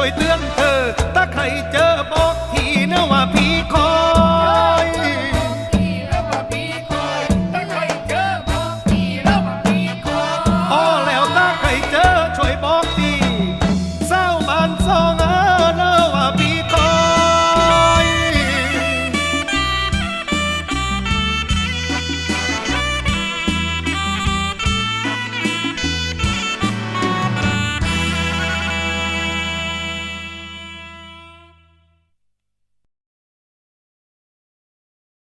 ช่วยเตือนเธอ ถ้าใครเจอบอกทีนะว่าพี่ขอ